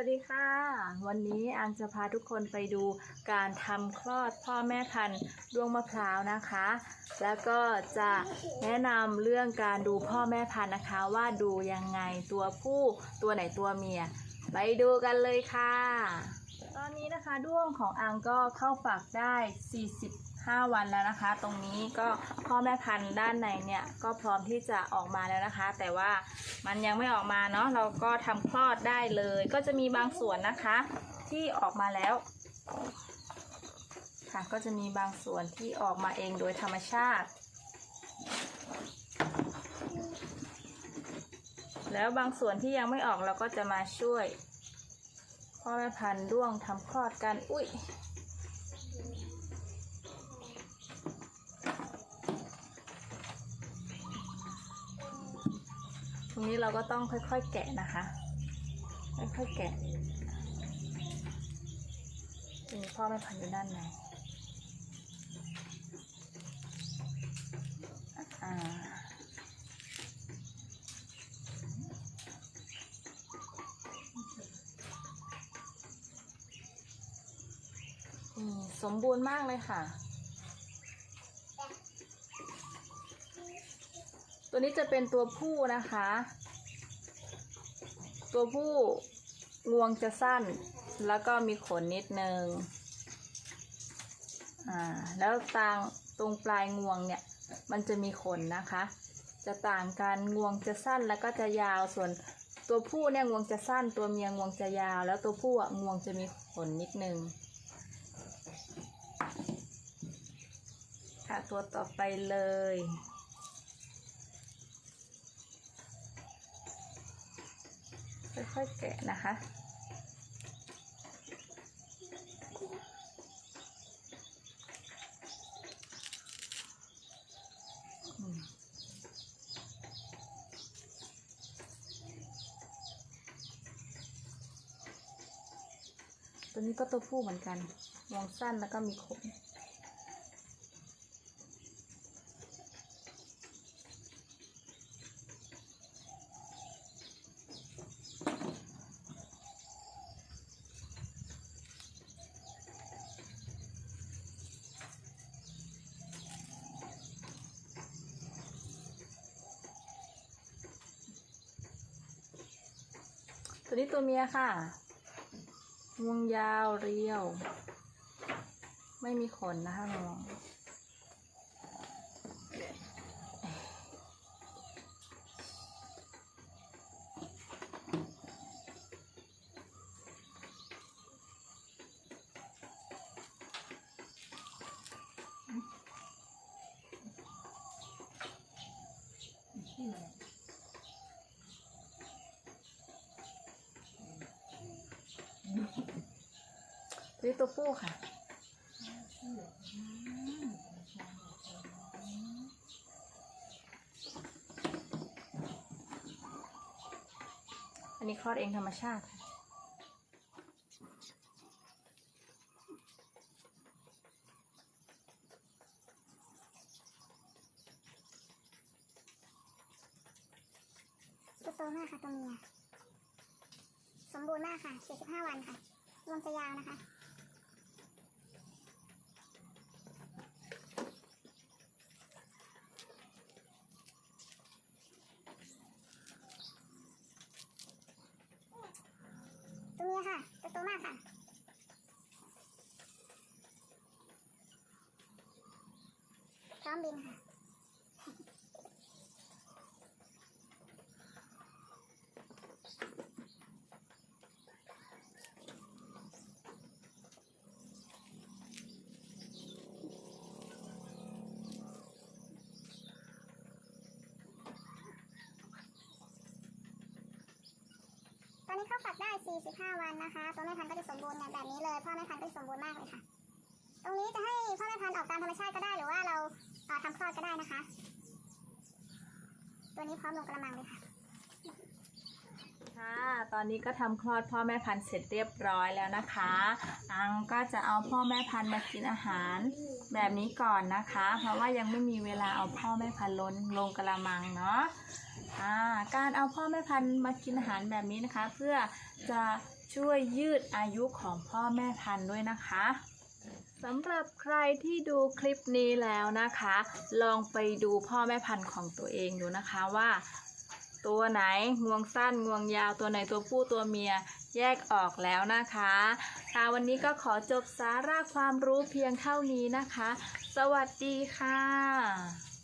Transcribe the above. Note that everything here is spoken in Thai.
วัสดีค่ะ วันนี้อังจะพาทุกคนไปดูการทำคลอดพ่อแม่พันธุ์ดวงมะพร้าวนะคะ แล้วก็จะแนะนำเรื่องการดูพ่อแม่พันธุ์นะคะ ว่าดูยังไงตัวผู้ตัวไหนตัวเมีย ไปดูกันเลยค่ะ ตอนนี้นะคะด้วงของอังก็เข้าฝักได้ 45 วันแล้วนะคะ ตรงนี้ก็พ่อแม่พันธุ์ด้านในเนี่ยก็พร้อมที่จะออกมาแล้วนะคะ แต่ว่ามันยังไม่ออกมาเนาะเราก็ทำคลอดได้เลย ก็จะมีบางส่วนนะคะ ที่ออกมาแล้วค่ะก็จะมีบางส่วนที่ออกมาเองโดยธรรมชาติ แล้วบางส่วนที่ยังไม่ออกเราก็จะมาช่วย พ่อแม่พันธุ์ร่วงทำคลอดกัน อุ้ยตรงนี้เราก็ต้องค่อยๆแกะนะคะ ค่อยๆแกะพ่อแม่พันธุ์อยู่ด้านใน สมบูรณ์มากเลยค่ะ ตัวนี้จะเป็นตัวผู้นะคะ ตัวผู้งวงจะสั้น แล้วก็มีขนนิดนึง อ่า แล้วตางตรงปลายงวงเนี่ย มันจะมีขนนะคะ จะต่างกันงวงจะสั้นแล้วก็จะยาวส่วนตัวผู้เนี่ยงวงจะสั้น ตัวเมียงวงจะยาว แล้วตัวผู้อะงวงจะมีขนนิดนึง ค่ะตัวต่อไปเลย ค่อยๆแกะนะคะตัวนี้ก็ตัวผู้เหมือนกันงวงสั้นแล้วก็มีขน ตัวนี้ตัวเมียค่ะ งวงยาวเรียว ไม่มีขนนะคะน้อง ตัวนี้ตัวผู้ค่ะ อันนี้คลอดเองธรรมชาติตัวโตมากค่ะตัวเมีย สมบูรณ์มากค่ะ 45 วันค่ะรวมจะยาวนะคะ ตัวเมียค่ะ ตัวโตมากค่ะ พร้อมบินค่ะตอนนี้เข้าฝักได้ 45 วันนะคะ ตัวแม่พันธุ์ก็จะสมบูรณ์แบบนี้เลย พ่อแม่พันธุ์ก็จะสมบูรณ์มากเลยค่ะ ตรงนี้จะให้พ่อแม่พันธุ์ออกตามธรรมชาติก็ได้ หรือว่าเรา ทำคลอดก็ได้นะคะ ตัวนี้พร้อมลงกระมังเลยค่ะ ค่ะ ตอนนี้ก็ทำคลอดพ่อแม่พันธุ์เสร็จเรียบร้อยแล้วนะคะ อังก็จะเอาพ่อแม่พันธุ์มากินอาหารแบบนี้ก่อนนะคะ เพราะว่ายังไม่มีเวลาเอาพ่อแม่พันธุ์ล้นลงกระมังเนาะอ่าการเอาพ่อแม่พันธุ์มากินอาหารแบบนี้นะคะ เพื่อจะช่วยยืดอายุของพ่อแม่พันธุ์ด้วยนะคะ สำหรับใครที่ดูคลิปนี้แล้วนะคะ ลองไปดูพ่อแม่พันธุ์ของตัวเองดูนะคะว่า ตัวไหนงวงสั้นงวงยาวตัวไหนตัวผู้ตัวเมียแยกออกแล้วนะคะค่ะวันนี้ก็ขอจบสาระความรู้เพียงเท่านี้นะคะ สวัสดีค่ะ